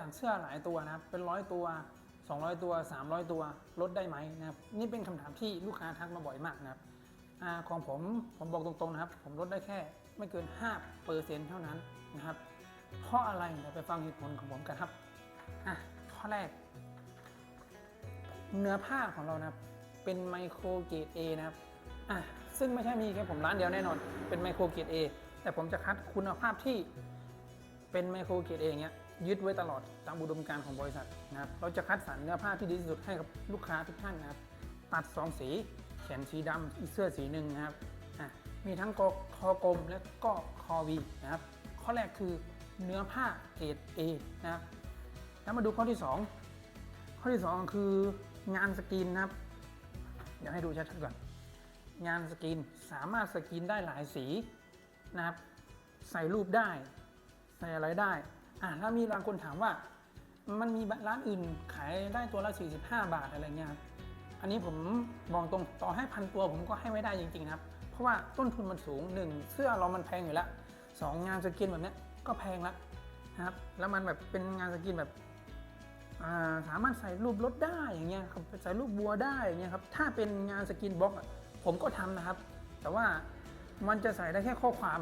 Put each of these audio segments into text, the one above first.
สั่งเสื้อหลายตัวนะครับเป็นร้อยตัว 200 ตัว 300 ตัวลดได้ไหมนะครับนี่เป็นคำถามที่ลูกค้าทักมาบ่อยมากนะครับอของผมผมบอกตรงๆนะครับ ผมลดได้แค่ไม่เกิน5เปอร์เซ็นต์เท่านั้นนะครับเพราะอะไรเดี๋ยวไปฟังเหตุผลของผมกันครับอะข้อแรก เนื้อผ้าของเรานะครับเป็นไมโครเกรด A นะครับอะซึ่งไม่ใช่มีแค่ผมร้านเดียวแน่นอน เป็นไมโครเกรด A แต่ผมจะคัดคุณภาพที่เป็นไมโครเกรด A อย่างเงี้ย ยึดไว้ตลอดตามอุดมการณ์ของบริษัทนะครับ เราจะคัดสรรเนื้อผ้าที่ดีที่สุดให้กับลูกค้าทุกท่านนะครับ ตัดสองสี แขนสีดำอีกเสื้อสีหนึ่งนะครับ มีทั้งกคอกลมและก็คอวีนะครับ ข้อแรกคือเนื้อผ้าเกรด A นะครับ แล้วมาดูข้อที่ 2 ข้อที่ 2 คืองานสกรีนนะครับ เดี๋ยวให้ดูชัดๆก่อน งานสกรีนสามารถสกรีนได้หลายสีนะครับ ใส่รูปได้ ใส่อะไรได้ อะแล้วมีบางคนถามว่า มันมีร้านอื่นขายได้ตัวละ 45 บาทอะไรเงี้ยอันนี้ผมบอกตรงต่อให้พันตัวผมก็ให้ไม่ได้จริงๆนะครับ เพราะว่าต้นทุนมันสูงหนึ่งเสื้อเรามันแพงอยู่แล้วสองงานสกรีนแบบนี้ก็แพงแล้วนะครับ แล้วมันแบบเป็นงานสกรีนแบบาสามารถใส่รูปรถได้อย่างเงี้ยครับใส่รูปบัวได้อย่างเงี้ยครับถ้าเป็นงานสกินบล็อกผมก็ทำนะครับ แต่ว่ามันจะใส่ได้แค่ข้อความ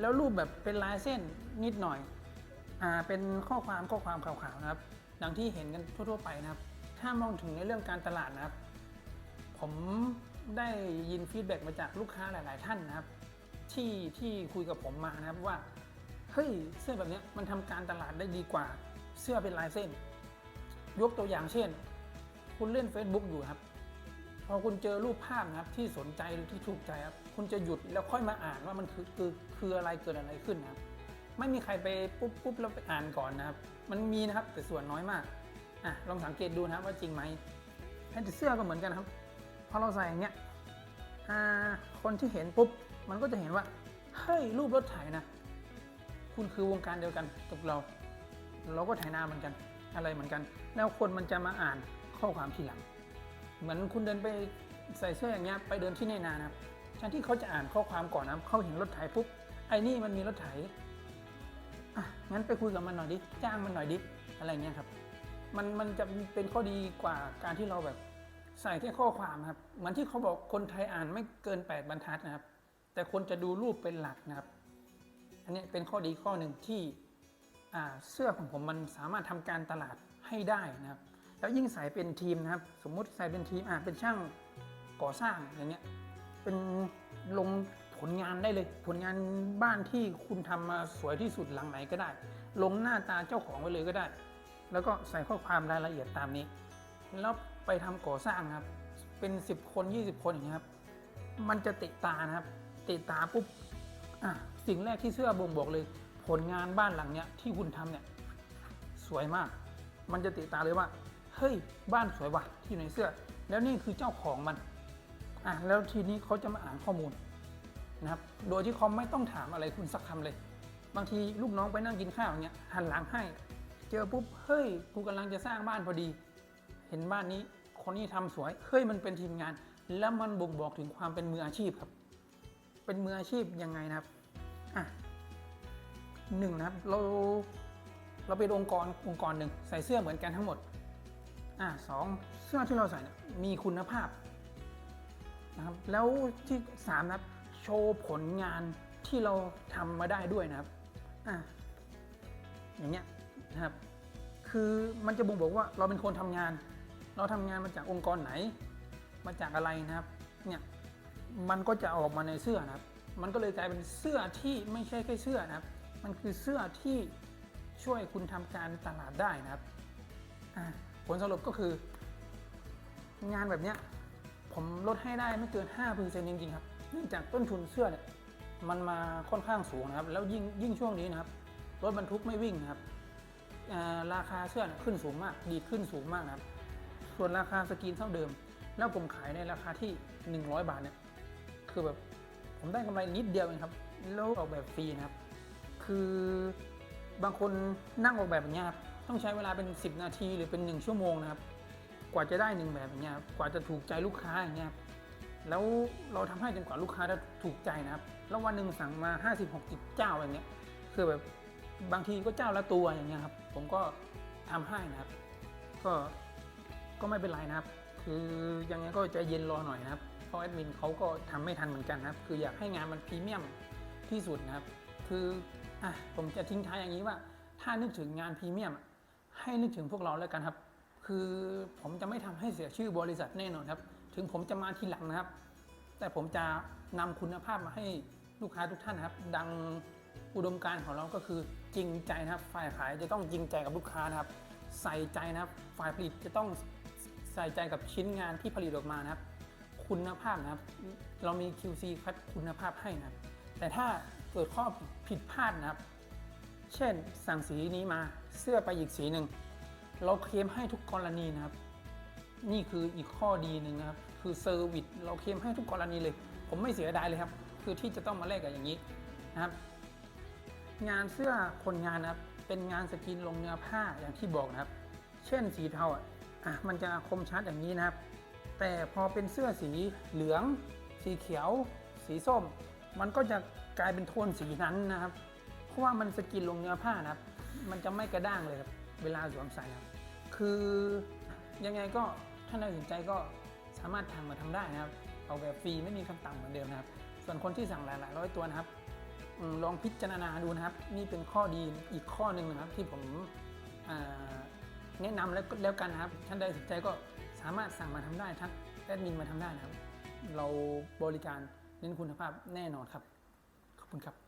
แล้วรูปแบบเป็นลายเส้นนิดหน่อย อ่าเป็นข้อความข้อความขาวๆนะครับดังที่เห็นกันทั่วๆไปนะครับ ถ้ามองถึงในเรื่องการตลาดนะครับ ผมได้ยินฟีดแบ็กมาจากลูกค้าหลาย ๆ ท่านนะครับ ที่ที่คุยกับผมมานะครับว่าเฮ้ยเสื้อแบบนี้มันทำการตลาดได้ดีกว่า เสื้อเป็นลายเส้น ยกตัวอย่างเช่น คุณเล่น Facebook อยู่ครับ พอคุณเจอรูปภาพนะครับที่สนใจหรือที่ถูกใจครับคุณจะหยุดแล้วค่อยมาอ่านว่ามันคือคือคืออะไรเกิดอะไรขึ้นนะครับ ไม่มีใครไปปุ๊บปุ๊บแล้วไปอ่านก่อนนะครับ มันมีนะครับแต่ส่วนน้อยมากอะลองสังเกตดูนะครับว่าจริงไหมแต่เสื้อก็เหมือนกันครับพอเราใส่อย่างเงี้ยคนที่เห็นปุ๊บมันก็จะเห็นว่าเฮ้ยรูปรถไถนะ คุณคือวงการเดียวกันกับเรา เราก็ไถนาเหมือนกัน อะไรเหมือนกัน แล้วคนมันจะมาอ่านข้อความทีหลัง เหมือนคุณเดินไปใส่เสื้ออย่างเงี้ยไปเดินที่ในนานะครับแทนที่เขาจะอ่านข้อความก่อนนะเขาเห็นรถไถปุ๊บไอ้นี่มันมีรถไถ อะงั้นไปคุยกับมันหน่อยดิจ้างมันหน่อยดิอะไรเงี้ยครับ มันมันจะเป็นข้อดีกว่าการที่เราแบบใส่แค่ข้อความครับเหมือนที่เขาบอกคนไทยอ่านไม่เกิน 8 บรรทัดนะครับ แต่คนจะดูรูปเป็นหลักนะครับ อันนี้เป็นข้อดีข้อหนึ่งที่เสื้อของผมมันสามารถทำการตลาดให้ได้นะครับ แล้วยิ่งใส่เป็นทีมนะครับ สมมุติใส่เป็นทีมอ่าเป็นช่างก่อสร้างอย่างเงี้ยเป็นลง ผลงานได้เลย ผลงานบ้านที่คุณทำมาสวยที่สุดหลังไหนก็ได้ ลงหน้าตาเจ้าของไว้เลยก็ได้ แล้วก็ใส่ข้อความรายละเอียดตามนี้ แล้วไปทำก่อสร้างครับ เป็น 10 คน 20 คนอย่างเงี้ยครับ มันจะติดตานะครับติดตาปุ๊บอะสิ่งแรกที่เสื้อบ่งบอกเลย ผลงานบ้านหลังเนี้ยที่คุณทำเนี่ยสวยมาก มันจะติดตาเลยว่าเฮ้ยบ้านสวยว่ะที่อยู่ในเสื้อ แล้วนี่คือเจ้าของมันอะแล้วทีนี้เขาจะมาอ่านข้อมูล นะครับ โดยที่เขาไม่ต้องถามอะไรคุณสักคำเลย บางทีลูกน้องไปนั่งกินข้าวอย่างเงี้ยหันหลังให้ เจอปุ๊บ เฮ้ย กูกำลังจะสร้างบ้านพอดี เห็นบ้านนี้ คนนี้ทำสวย เฮ้ย มันเป็นทีมงาน แล้วมันบ่งบอกถึงความเป็นมืออาชีพครับ เป็นมืออาชีพยังไงนะครับ อะหนึ่งนะครับ เรา เราเป็นองค์กร องค์กรหนึ่งใส่เสื้อเหมือนกันทั้งหมด อะสองเสื้อที่เราใส่มีคุณภาพนะครับ แล้วที่สามนะครับ โชว์ผลงานที่เราทำมาได้ด้วยนะครับอะอย่างเงี้ยนะครับ คือมันจะบ่งบอกว่าเราเป็นคนทำงาน เราทำงานมาจากองค์กรไหน มาจากอะไรนะครับ เนี่ย มันก็จะออกมาในเสื้อนะครับ มันก็เลยกลายเป็นเสื้อที่ไม่ใช่แค่เสื้อนะครับ มันคือเสื้อที่ช่วยคุณทำการตลาดได้นะครับ ผลสรุปก็คืองานแบบเนี้ยผมลดให้ได้ไม่เกิน 5%จริงๆครับ นื่องจากต้นทุนเสื้อเนี่ยมันมาค่อนข้างสูงนะครับ แล้วยิ่งยิ่งช่วงนี้นะครับรถบรรทุกไม่วิ่งนะครับราคาเสื้อเนี่ยขึ้นสูงมาก ดีขึ้นสูงมากนะครับ ส่วนราคาสกรีนเท่าเดิม แล้วผมขายในราคาที่ 100 บาทเนี่ยคือแบบผมได้กำไรนิดเดียวเองครับแล้วออกแบบฟรีนะครับ คือบางคนนั่งออกแบบอย่างเงี้ครับต้องใช้เวลาเป็น 10 นาทีหรือเป็น 1 ชั่วโมงนะครับ กว่าจะได้หนึ่งแบบอย่างเงี้ยกว่าจะถูกใจลูกค้าอย่างเงี้ย แล้วเราทำให้จนกว่าลูกค้าจะถูกใจนะครับ แล้ววันหนึ่งสั่งมา 50 60 เจ้าอย่างเงี้ย คือแบบบางทีก็เจ้าละตัวอย่างเงี้ยครับ ผมก็ทำให้นะครับ ก็ ก็ไม่เป็นไรนะครับ คือยังไงก็ใจเย็นรอหน่อยนะครับ เพราะแอดมินเขาก็ทำไม่ทันเหมือนกันนะครับ คืออยากให้งานมันพรีเมียมที่สุดนะครับ คือ อะ ผมจะทิ้งท้ายอย่างนี้ว่า ถ้านึกถึงงานพรีเมียม ให้นึกถึงพวกเราแล้วกันครับ คือผมจะไม่ทำให้เสียชื่อบริษัทแน่นอนครับ ถึงผมจะมาทีหลังนะครับ แต่ผมจะนำคุณภาพมาให้ลูกค้าทุกท่านนะครับ ดังอุดมการณ์ของเราก็คือจริงใจนะครับ ฝ่ายขายจะต้องจริงใจกับลูกค้านะครับ ใส่ใจนะครับ ฝ่ายผลิตจะต้องใส่ใจกับชิ้นงานที่ผลิตออกมานะครับ คุณภาพนะครับ เรามี QC คัดคุณภาพให้นะครับ แต่ถ้าเกิดข้อผิดพลาดนะครับ เช่นสั่งสีนี้มาเสื้อไปอีกสีหนึ่งเราเคลมให้ทุกกรณีนะครับ นี่คืออีกข้อดีหนึ่งนะครับ คือเซอร์วิสเราเคลมให้ทุกกรณีเลย ผมไม่เสียดายเลยครับ คือที่จะต้องมาแลกกับอย่างนี้นะครับ งานเสื้อคนงานนะครับ เป็นงานสกรีนลงเนื้อผ้าอย่างที่บอกนะครับ เช่นสีเทาอะมันจะคมชัดอย่างนี้นะครับ แต่พอเป็นเสื้อสีเหลือง สีเขียว สีส้ม มันก็จะกลายเป็นโทนสีนั้นนะครับ เพราะว่ามันสกรีนลงเนื้อผ้านะครับ มันจะไม่กระด้างเลยครับ เวลาสวมใส่ครับ คือยังไงก็ ถ้าน่าสนใจก็สามารถทำมาทำได้นะครับ เอาแบบฟรีไม่มีขั้นต่ำเหมือนเดิมนะครับ ส่วนคนที่สั่งหลายๆร้อยตัวนะครับอลองพิจารณาดูนะครับ นี่เป็นข้อดีอีกข้อหนึ่งนะครับ ที่ผมแนะนำแล้วก็แล้วกันนะครับ ท่านใดสนใจก็สามารถสั่งมาทำได้ทักแอดมินมาทำได้นะครับ เราบริการเน้นคุณภาพแน่นอนครับ ขอบคุณครับ